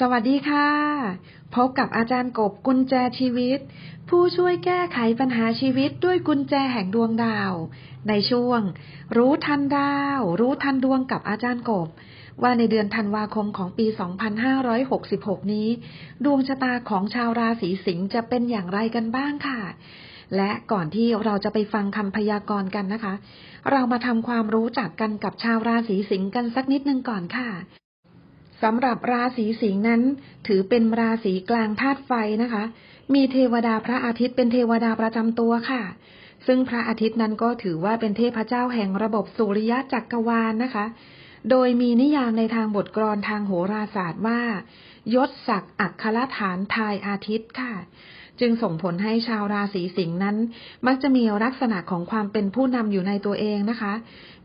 สวัสดีค่ะ พบกับอาจารย์กบกุญแจชีวิต ผู้ช่วยแก้ไขปัญหาชีวิตด้วยกุญแจแห่งดวงดาว ในช่วง รู้ทันดาว รู้ทันดวงกับอาจารย์กบ ว่าในเดือนธันวาคมของปี 2566 นี้ ดวงชะตาของชาวราศีสิงห์จะเป็นอย่างไรกันบ้างค่ะ และก่อนที่เราจะไปฟังคำพยากรณ์กันนะคะ เรามาทำความรู้จักกันกับชาวราศีสิงห์กันสักนิดนึงก่อนค่ะ สำหรับราศีสิงห์นั้น ถือเป็นราศีกลางธาตุไฟนะคะ มีเทวดาพระอาทิตย์เป็นเทวดาประจำตัวค่ะ ซึ่งพระอาทิตย์นั้นก็ถือว่าเป็นเทพเจ้าแห่งระบบสุริยะจักรวาลนนะคะ โดยมีนิยามในทางบทกลอนทางโหราศาสตร์ว่า ยศศักดิ์อัครฐานทายอาทิตย์ค่ะ จึงส่งผลให้ชาวราศีสิงห์นั้น มักจะมีลักษณะของความเป็นผู้นำอยู่ในตัวเองนะคะ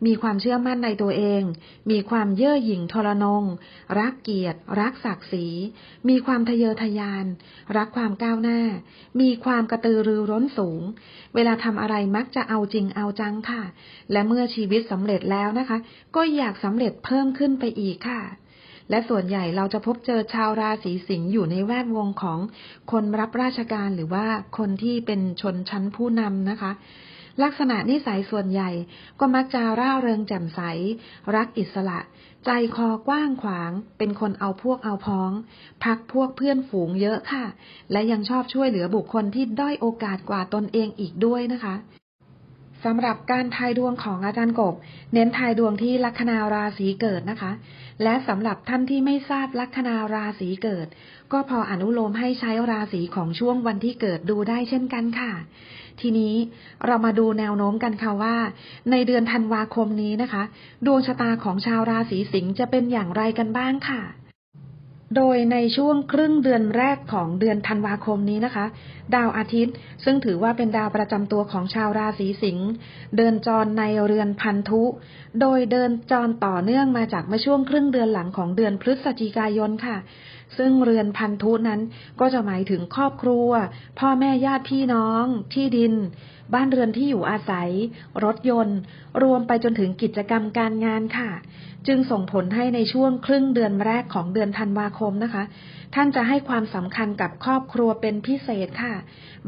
มีความเชื่อมั่นในตัวเอง มีความเย่อหยิ่งทรนง รักเกียรติ รักศักดิ์ศรี มีความทะเยอทะยาน รักความก้าวหน้า มีความกระตือรือร้นสูง เวลาทำอะไรมักจะเอาจริงเอาจังค่ะ และเมื่อชีวิตสำเร็จแล้วนะคะ ก็อยากสำเร็จเพิ่มขึ้นไปอีกค่ะ และส่วนใหญ่เราจะพบเจอชาวราศีสิงห์อยู่ในแวดวงของคนรับราชการหรือว่าคนที่เป็นชนชั้นผู้นำนะคะ ลักษณะนิสัยส่วนใหญ่ก็มักจะร่าเริงแจ่มใส รักอิสระ ใจคอกว้างขวาง เป็นคนเอาพวกเอาพ้อง พักพวกเพื่อนฝูงเยอะค่ะ และยังชอบช่วยเหลือบุคคลที่ด้อยโอกาสกว่าตนเองอีกด้วยนะคะ สำหรับการทายดวงของอาจารย์กบ เน้นทายดวงที่ลัคนาราศีเกิดนะคะ และสำหรับท่านที่ไม่ทราบลัคนาราศีเกิด ก็พออนุโลมให้ใช้ราศีของช่วงวันที่เกิดดูได้เช่นกันค่ะ ทีนี้เรามาดูแนวโน้มกันค่ะว่า ในเดือนธันวาคมนี้นะคะ ดวงชะตาของชาวราศีสิงห์จะเป็นอย่างไรกันบ้างค่ะ โดยในช่วงครึ่งเดือนแรกของเดือนธันวาคมนี้นะคะ ดาวอาทิตย์ ซึ่งถือว่าเป็นดาวประจำตัวของชาวราศีสิงห์เดินจรในเรือนพันธุ โดยเดินจรต่อเนื่องมาจากเมื่อช่วงครึ่งเดือนหลังของเดือนพฤศจิกายนค่ะ ซึ่งเรือนพันธุนั้นก็จะหมายถึงครอบครัว พ่อแม่ญาติพี่น้อง ที่ดิน บ้านเรือนที่อยู่อาศัย รถยนต์ รวมไปจนถึงกิจกรรมการงานค่ะ จึงส่งผลให้ในช่วงครึ่งเดือนแรกของเดือนธันวาคมนะคะ ท่านจะให้ความสำคัญกับครอบครัวเป็นพิเศษค่ะ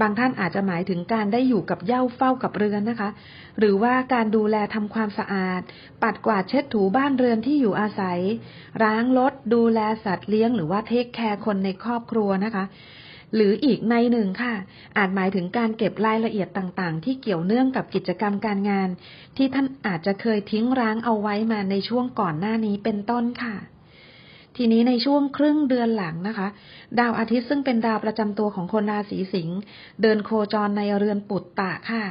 บางท่านอาจจะหมายถึงการได้อยู่กับเย้าเฝ้ากับเรือนนะคะ หรือว่าการดูแลทำความสะอาด ปัดกวาดเช็ดถูบ้านเรือนที่อยู่อาศัยล้างรถดูแลสัตว์เลี้ยง หรือว่าเทคแคร์คนในครอบครัวนะคะ หรืออีกในหนึ่งค่ะ อาจหมายถึงการเก็บรายละเอียดต่างๆ ที่เกี่ยวเนื่องกับกิจกรรมการงาน ที่ท่านอาจจะเคยทิ้งร้างเอาไว้มาในช่วงก่อนหน้านี้เป็นต้นค่ะ ทีนี้ในช่วงครึ่งเดือนหลังนะคะ ดาวอาทิตย์ซึ่งเป็นดาวประจำตัวของคนราศีสิงห์เดินโคจรในเรือนปุตตะค่ะ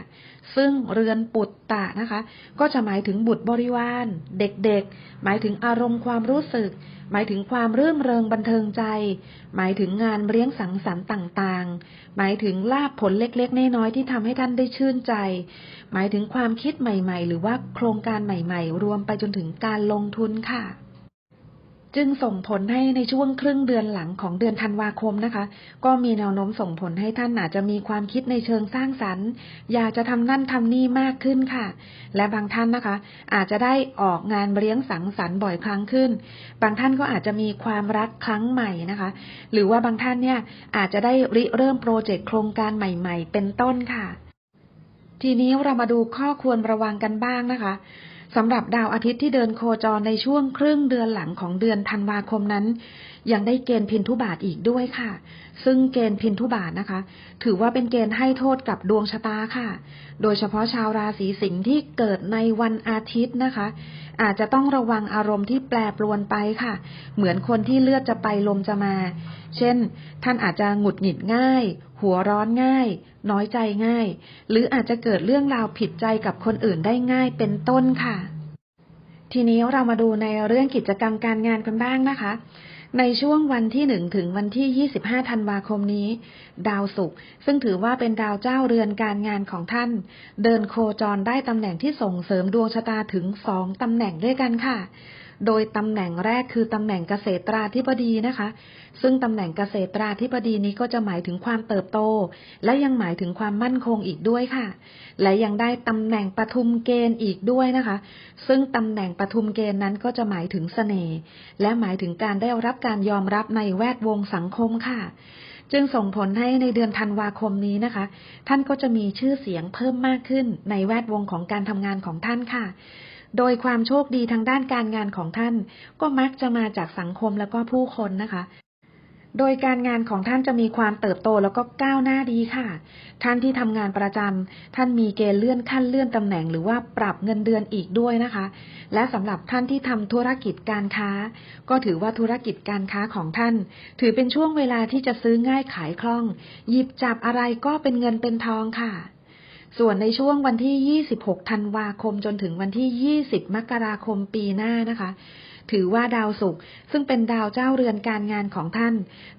ซึ่งเรือนปุตตะนะคะ ก็จะหมายถึงบุตรบริวาร เด็กๆ หมายถึงอารมณ์ความรู้สึก หมายถึงความรื่นเริงบันเทิงใจ หมายถึงงานเลี้ยงสังสรรค์ต่างๆ หมายถึงลาบผลเล็กๆ น้อยๆที่ทำให้ท่านได้ชื่นใจ หมายถึงความคิดใหม่ๆ หรือว่าโครงการใหม่ ๆ รวมไปจนถึงการลงทุนค่ะ จึงส่งผลให้ในช่วงครึ่งเดือนหลังของเดือนธันวาคมนะคะ ก็มีแนวโน้มส่งผลให้ท่านอาจจะมีความคิดในเชิงสร้างสรรค์ อยากจะทำนั่นทำนี่มากขึ้นค่ะ และบางท่านนะคะ อาจจะได้ออกงานเลี้ยงสังสรรค์บ่อยครั้งขึ้น บางท่านก็อาจจะมีความรักครั้งใหม่นะคะ หรือว่าบางท่านเนี่ยอาจจะได้ริเริ่มโปรเจกต์โครงการใหม่ ๆ เป็นต้นค่ะ ทีนี้เรามาดูข้อควรระวังกันบ้างนะคะ สำหรับดาวอาทิตย์ที่เดินโคจรในช่วงครึ่งเดือนหลังของเดือนธันวาคมนั้นยังได้เกณฑ์พินทุบาทอีกด้วยค่ะ ซึ่งเกณฑ์พินทุบาทนะคะ ถือว่าเป็นเกณฑ์ให้โทษกับดวงชะตาค่ะ โดยเฉพาะชาวราศีสิงห์ที่เกิดในวันอาทิตย์นะคะ อาจจะต้องระวังอารมณ์ที่แปรปรวนไปค่ะ เหมือนคนที่เลือดจะไปลมจะมา เช่น ท่านอาจจะหงุดหงิดง่าย หัวร้อนง่าย น้อยใจง่าย หรืออาจจะเกิดเรื่องราวผิดใจกับคนอื่นได้ง่ายเป็นต้นค่ะทีนี้เรามาดูในเรื่องกิจกรรมการงานกันบ้างนะคะ ในช่วงวันที่หนึ่งถึงวันที่ 25 ธันวาคมนี้ ดาวศุกร์ซึ่งถือว่าเป็นดาวเจ้าเรือนการงานของท่าน เดินโคจรได้ตำแหน่งที่ส่งเสริมดวงชะตาถึงสองตำแหน่งด้วยกันค่ะ โดยตำแหน่งแรกคือตำแหน่งเกษตราธิบดีนะคะ ซึ่งตำแหน่งเกษตราธิบดีนี้ก็จะหมายถึงความเติบโต และยังหมายถึงความมั่นคงอีกด้วยค่ะ และยังได้ตำแหน่งปทุมเกณฑ์อีกด้วยนะคะ ซึ่งตำแหน่งปทุมเกณฑ์นั้นก็จะหมายถึงเสน่ห์และหมายถึงการได้รับการยอมรับในแวดวงสังคมค่ะจึงส่งผลให้ในเดือนธันวาคมนี้นะคะ ท่านก็จะมีชื่อเสียงเพิ่มมากขึ้นในแวดวงของการทำงานของท่านค่ะ โดยความโชคดีทางด้านการงานของท่าน ก็มักจะมาจากสังคมแล้วก็ผู้คนนะคะ โดยการงานของท่านจะมีความเติบโตแล้วก็ก้าวหน้าดีค่ะ ท่านที่ทำงานประจำท่านมีเกณฑ์เลื่อนขั้นเลื่อนตำแหน่งหรือว่าปรับเงินเดือนอีกด้วยนะคะ และสำหรับท่านที่ทำธุรกิจการค้า ก็ถือว่าธุรกิจการค้าของท่าน ถือเป็นช่วงเวลาที่จะซื้อง่ายขายคล่อง หยิบจับอะไรก็เป็นเงินเป็นทองค่ะ ส่วนในช่วงวันที่ 26 ธันวาคมจนถึงวันที่ 20 มกราคมปีหน้านะคะ ถือว่าดาวศุกร์ซึ่งเป็นดาวเจ้าเรือนการงานของท่าน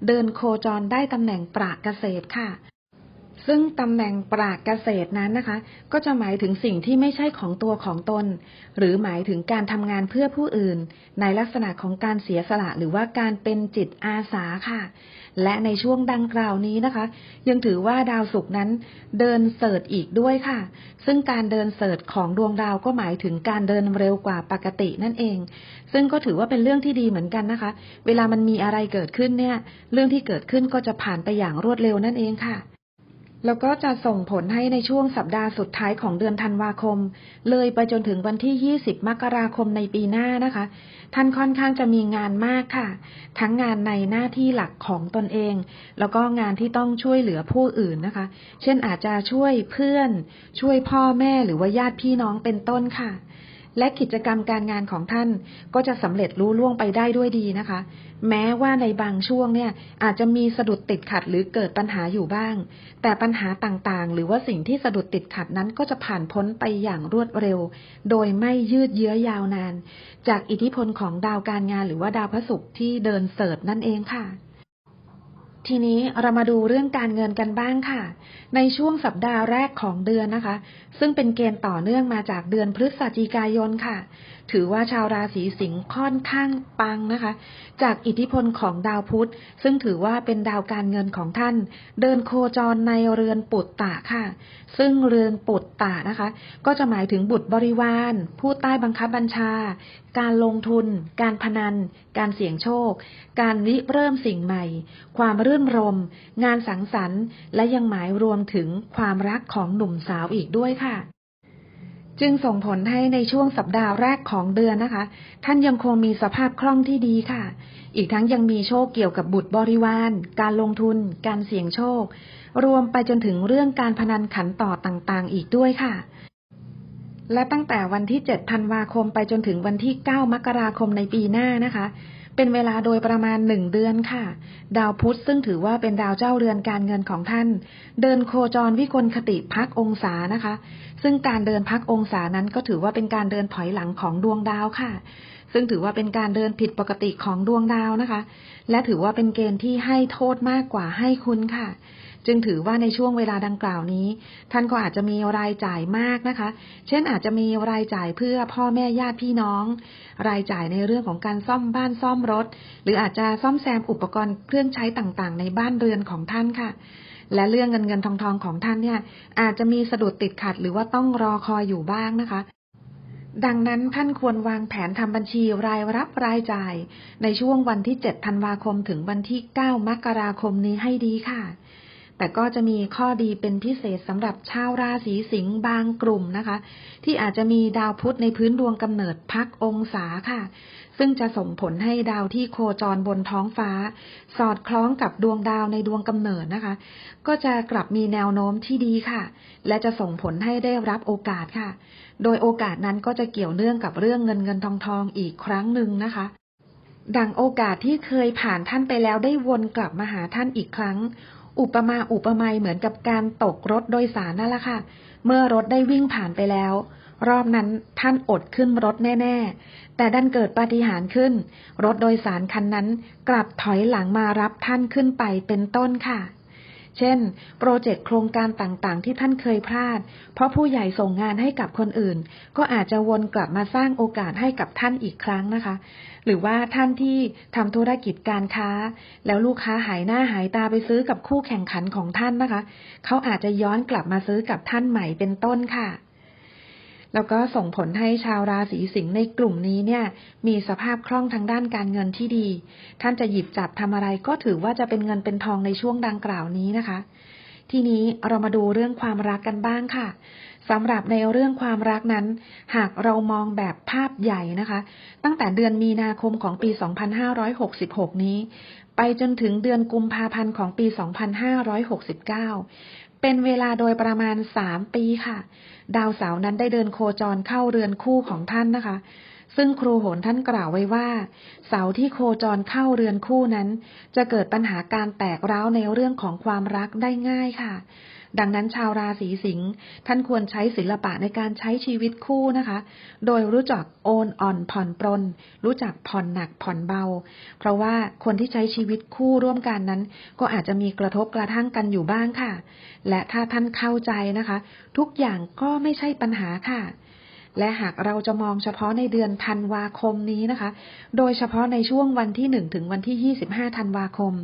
เดินโคจรได้ตำแหน่งปราเกษตรค่ะ ซึ่งตำแหน่งปราเกษตรนั้นนะคะ ก็จะหมายถึงสิ่งที่ไม่ใช่ของตัวของตน หรือหมายถึงการทำงานเพื่อผู้อื่น ในลักษณะของการเสียสละหรือว่าการเป็นจิตอาสาค่ะ และในช่วงดังกล่าวนี้นะคะ ยังถือว่าดาวศุกร์นั้น เดินเสิร์ชอีกด้วยค่ะ ซึ่งการเดินเสิร์ชของดวงดาวก็หมายถึงการเดินเร็วกว่าปกตินั่นเอง ซึ่งก็ถือว่าเป็นเรื่องที่ดีเหมือนกันนะคะ เวลามันมีอะไรเกิดขึ้นเนี่ย เรื่องที่เกิดขึ้นก็จะผ่านไปอย่างรวดเร็วนั่นเองค่ะ แล้วก็จะส่งผลให้ในช่วงสัปดาห์สุดท้ายของเดือนธันวาคม เลยไปจนถึงวันที่ 20 มกราคมในปีหน้านะคะ ท่านค่อนข้างจะมีงานมากค่ะ ทั้งงานในหน้าที่หลักของตนเอง แล้วก็งานที่ต้องช่วยเหลือผู้อื่นนะคะ เช่นอาจจะช่วยเพื่อน ช่วยพ่อแม่หรือว่าญาติพี่น้องเป็นต้นค่ะ และกิจกรรมการงานของท่านก็จะสำเร็จรู้ล่วงไปได้ด้วยดีนะคะ แม้ว่าในบางช่วงเนี่ยอาจจะมีสะดุดติดขัดหรือเกิดปัญหาอยู่บ้าง แต่ปัญหาต่างๆ หรือว่าสิ่งที่สะดุดติดขัดนั้นก็จะผ่านพ้นไปอย่างรวดเร็ว โดยไม่ยืดเยื้อยาวนาน จากอิทธิพลของดาวการงานหรือว่าดาวพระศุกร์ที่เดินเสิร์ชนั่นเองค่ะ ทีนี้เรามาดูเรื่องการเงินกันบ้างค่ะ ในช่วงสัปดาห์แรกของเดือนนะคะ ซึ่งเป็นเกณฑ์ต่อเนื่องมาจากเดือนพฤศจิกายนค่ะ ถือว่าชาวราศีสิงห์ค่อนข้างปังนะคะ จากอิทธิพลของดาวพุธ ซึ่งถือว่าเป็นดาวการเงินของท่าน เดินโคจรในเรือนปุตตะค่ะ ซึ่งเรือนปุตตะนะคะ ก็จะหมายถึงบุตรบริวาร ผู้ใต้บังคับบัญชา การลงทุน การพนัน การเสี่ยงโชค การริเริ่มสิ่งใหม่ ความรื่นรม งานสังสรรค์ และยังหมายรวมถึงความรักของหนุ่มสาวอีกด้วยค่ะ จึงส่งผลให้ในช่วงสัปดาห์แรกของเดือนนะคะ ท่านยังคงมีสภาพคล่องที่ดีค่ะ อีกทั้งยังมีโชคเกี่ยวกับบุตรบริวาร การลงทุน การเสี่ยงโชค รวมไปจนถึงเรื่องการพนันขันต่อต่างๆ อีกด้วยค่ะ และตั้งแต่วันที่ 7 ธันวาคมไปจนถึงวันที่ 9 มกราคมในปีหน้านะคะ เป็นเวลาโดยประมาณหนึ่งเดือนค่ะ ดาวพุธซึ่งถือว่าเป็นดาวเจ้าเรือนการเงินของท่าน เดินโคจรวิกลคติพักองศานะคะ ซึ่งการเดินพักองศานั้นก็ถือว่าเป็นการเดินถอยหลังของดวงดาวค่ะ ซึ่งถือว่าเป็นการเดินผิดปกติของดวงดาวนะคะ และถือว่าเป็นเกณฑ์ที่ให้โทษมากกว่าให้คุณค่ะ จึงถือว่าในช่วงเวลาดังกล่าวนี้ ท่านก็อาจจะมีรายจ่ายมากนะคะ เช่นอาจจะมีรายจ่ายเพื่อพ่อแม่ญาติพี่น้อง รายจ่ายในเรื่องของการซ่อมบ้านซ่อมรถ หรืออาจจะซ่อมแซมอุปกรณ์เครื่องใช้ต่างๆ ในบ้านเรือนของท่านค่ะและเรื่องเงินเงินทองทองของท่านเนี่ยอาจจะมีสะดุดติดขัดหรือว่าต้องรอคอยอยู่บ้างนะคะ ดังนั้นท่านควรวางแผนทำบัญชีรายรับรายจ่าย ในช่วงวันที่ 7 ธันวาคมถึงวันที่ 9 มกราคมนี้ให้ดีค่ะ แต่ก็จะมีข้อดีเป็นพิเศษสำหรับชาวราศีสิงห์บางกลุ่มนะคะ ที่อาจจะมีดาวพุธในพื้นดวงกำเนิดพักองศาค่ะ ซึ่งจะส่งผลให้ดาวที่โคจรบนท้องฟ้า สอดคล้องกับดวงดาวในดวงกำเนิดนะคะ ก็จะกลับมีแนวโน้มที่ดีค่ะ และจะส่งผลให้ได้รับโอกาสค่ะ โดยโอกาสนั้นก็จะเกี่ยวเนื่องกับเรื่องเงินเงินทองทองอีกครั้งหนึ่งนะคะดังโอกาสที่เคยผ่านท่านไปแล้วได้วนกลับมาหาท่านอีกครั้ง อุปมาอุปไมยเหมือนกับการตกรถโดยสารนั่นแหละค่ะ เมื่อรถได้วิ่งผ่านไปแล้ว รอบนั้นท่านอดขึ้นรถแน่ๆ แต่ดันเกิดปาฏิหาริย์ขึ้น รถโดยสารคันนั้นกลับถอยหลังมารับท่านขึ้นไปเป็นต้นค่ะ เช่น โปรเจกต์โครงการต่างๆ ที่ท่านเคยพลาด เพราะผู้ใหญ่ส่งงานให้กับคนอื่น ก็อาจจะวนกลับมาสร้างโอกาสให้กับท่านอีกครั้งนะคะ หรือว่าท่านที่ทำธุรกิจการค้า แล้วลูกค้าหายหน้าหายตาไปซื้อกับคู่แข่งขันของท่านนะคะ เขาอาจจะย้อนกลับมาซื้อกับท่านใหม่เป็นต้นค่ะ แล้วก็ส่งผลให้ชาวราศีสิงห์ในกลุ่มนี้เนี่ย มีสภาพคล่องทางด้านการเงินที่ดี ท่านจะหยิบจับทำอะไรก็ถือว่าจะเป็นเงินเป็นทองในช่วงดังกล่าวนี้นะคะ ทีนี้เรามาดูเรื่องความรักกันบ้างค่ะสำหรับในเรื่องความรักนั้น หากเรามองแบบภาพใหญ่นะคะ ตั้งแต่เดือนมีนาคมของปี 2566 นี้ ไปจนถึงเดือนกุมภาพันธ์ของปี 2569 เป็นเวลาโดยประมาณ3ปีค่ะ ดาวเสาร์นั้นได้เดินโคจรเข้าเรือนคู่ของท่านนะคะ ซึ่งครูโหนท่านกล่าวไว้ว่า เสาที่โคจรเข้าเรือนคู่นั้น จะเกิดปัญหาการแตกร้าวในเรื่องของความรักได้ง่ายค่ะ ดังนั้นชาวราศีสิงห์ท่านควรใช้ศิลปะในการใช้ชีวิตคู่นะคะ โดยรู้จักโอนอ่อนผ่อนปรน รู้จักผ่อนหนักผ่อนเบา เพราะว่าคนที่ใช้ชีวิตคู่ร่วมกันนั้น ก็อาจจะมีกระทบกระทั่งกันอยู่บ้างค่ะ และถ้าท่านเข้าใจนะคะ ทุกอย่างก็ไม่ใช่ปัญหาค่ะ และหากเราจะมองเฉพาะในเดือนธันวาคมนี้นะคะ โดยเฉพาะในช่วงวันที่ 1 ถึงวันที่ 25 ธันวาคม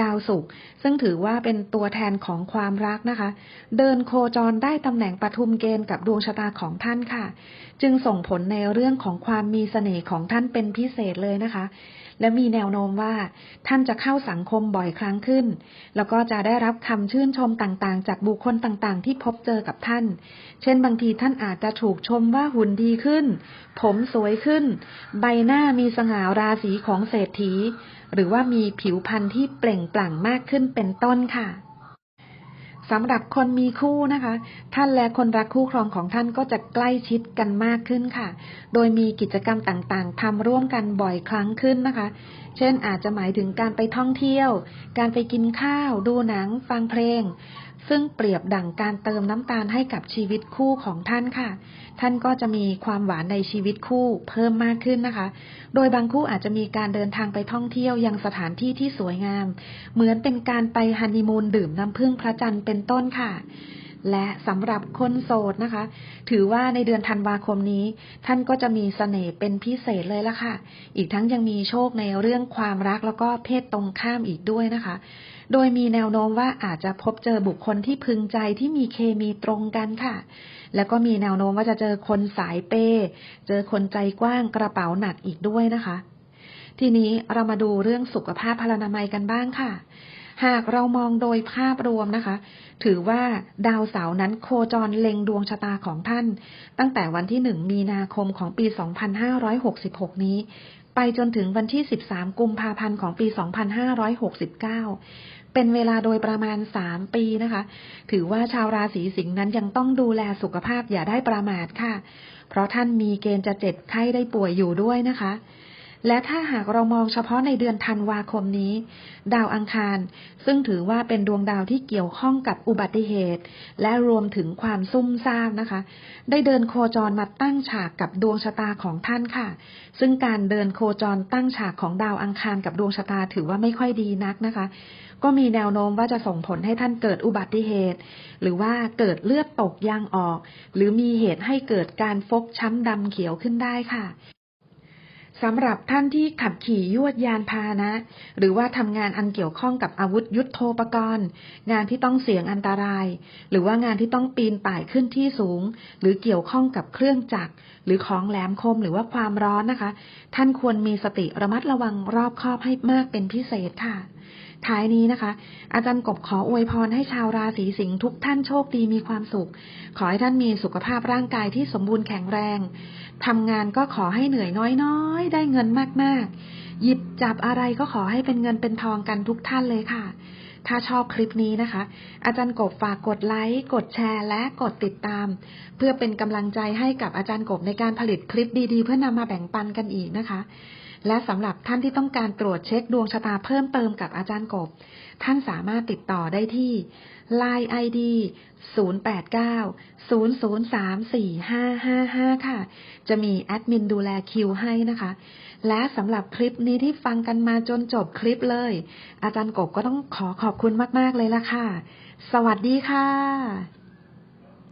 ดาวศุกร์ซึ่งถือว่าเป็นตัวแทนของความรักนะคะ เดินโคจรได้ตำแหน่งปทุมเกณฑ์กับดวงชะตาของท่านค่ะ จึงส่งผลในเรื่องของความมีเสน่ห์ของท่านเป็นพิเศษเลยนะคะ และมีแนวโน้มว่า ท่านจะเข้าสังคมบ่อยครั้งขึ้น แล้วก็จะได้รับคำชื่นชมต่างๆ จากบุคคลต่างๆ ที่พบเจอกับท่าน เช่นบางทีท่านอาจจะถูกชมว่าหุ่นดีขึ้น ผมสวยขึ้น ใบหน้ามีสง่าราศีของเศรษฐี หรือว่ามีผิวพรรณที่เปล่งปลั่งมากขึ้นเป็นต้นค่ะ สำหรับคนมีคู่นะคะ ท่านและคนรักคู่ครองของท่านก็จะใกล้ชิดกันมากขึ้นค่ะ โดยมีกิจกรรมต่างๆทำร่วมกันบ่อยครั้งขึ้นนะคะ เช่นอาจจะหมายถึงการไปท่องเที่ยว การไปกินข้าว ดูหนัง ฟังเพลง ซึ่งเปรียบดั่งการเติมน้ำตาลให้กับชีวิตคู่ของท่านค่ะ ท่านก็จะมีความหวานในชีวิตคู่เพิ่มมากขึ้นนะคะ โดยบางคู่อาจจะมีการเดินทางไปท่องเที่ยวยังสถานที่ที่สวยงาม เหมือนเป็นการไปฮันนีมูนดื่มน้ำผึ้งพระจันทร์เป็นต้นค่ะและสำหรับคนโสดนะคะ ถือว่าในเดือนธันวาคมนี้ ท่านก็จะมีเสน่ห์เป็นพิเศษเลยละค่ะ อีกทั้งยังมีโชคในเรื่องความรักแล้วก็เพศตรงข้ามอีกด้วยนะคะ โดยมีแนวโน้มว่าอาจจะพบเจอบุคคลที่พึงใจที่มีเคมีตรงกันค่ะ แล้วก็มีแนวโน้มว่าจะเจอคนสายเปย์เจอคนใจกว้างกระเป๋าหนักอีกด้วยนะคะ ทีนี้เรามาดูเรื่องสุขภาพพลานามัยกันบ้างค่ะหากเรามองโดยภาพรวมนะคะ ถือว่าดาวเสาร์นั้นโคจรเล็งดวงชะตาของท่าน ตั้งแต่วันที่ 1 มีนาคมของปี 2566 นี้ ไปจนถึงวันที่ 13 กุมภาพันธ์ของปี 2569 เป็นเวลาโดยประมาณ 3 ปีนะคะ ถือว่าชาวราศีสิงห์นั้นยังต้องดูแลสุขภาพอย่าได้ประมาทค่ะ เพราะท่านมีเกณฑ์จะเจ็บไข้ได้ป่วยอยู่ด้วยนะคะ และถ้าหากเรามองเฉพาะในเดือนธันวาคมนี้ ดาวอังคาร ซึ่งถือว่าเป็นดวงดาวที่เกี่ยวข้องกับอุบัติเหตุ และรวมถึงความซุ่มซ่ามนะคะ ได้เดินโคจรมาตั้งฉากกับดวงชะตาของท่านค่ะ ซึ่งการเดินโคจรตั้งฉากของดาวอังคารกับดวงชะตาถือว่าไม่ค่อยดีนักนะคะ ก็มีแนวโน้มว่าจะส่งผลให้ท่านเกิดอุบัติเหตุ หรือว่าเกิดเลือดตกยางออก หรือมีเหตุให้เกิดการฟกช้ำดำเขียวขึ้นได้ค่ะ สำหรับท่านที่ขับขี่ยวดยานพาหนะ หรือว่าทำงานอันเกี่ยวข้องกับอาวุธยุโทโธปกรณ์ งานที่ต้องเสี่ยงอันตราย หรือว่างานที่ต้องปีนป่ายขึ้นที่สูง หรือเกี่ยวข้องกับเครื่องจักร หรือของแหลมคมหรือว่าความร้อนนะคะ ท่านควรมีสติระมัดระวังรอบคอบให้มากเป็นพิเศษค่ะ ท้ายนี้นะคะ อาจารย์กบขออวยพรให้ชาวราศีสิงห์ทุกท่านโชคดีมีความสุข ขอให้ท่านมีสุขภาพร่างกายที่สมบูรณ์แข็งแรงทำงานก็ขอให้เหนื่อยน้อยๆ ได้เงินมากๆ หยิบจับอะไรก็ขอให้เป็นเงินเป็นทองกันทุกท่านเลยค่ะ ถ้าชอบคลิปนี้นะคะ อาจารย์กบฝากกดไลค์กดแชร์ และกดติดตาม เพื่อเป็นกำลังใจให้กับอาจารย์กบในการผลิตคลิปดีๆ เพื่อนำมาแบ่งปันกันอีกนะคะ และสำหรับท่านที่ต้องการตรวจเช็คดวงชะตาเพิ่มเติมกับอาจารย์กบ ท่านสามารถติดต่อได้ที่ Line ID 0890034555 ค่ะ จะมีแอดมินดูแลคิวให้นะคะ และสำหรับคลิปนี้ที่ฟังกันมาจนจบคลิปเลย อาจารย์กบก็ต้องขอขอบคุณมาก ๆ เลยล่ะค่ะ สวัสดีค่ะ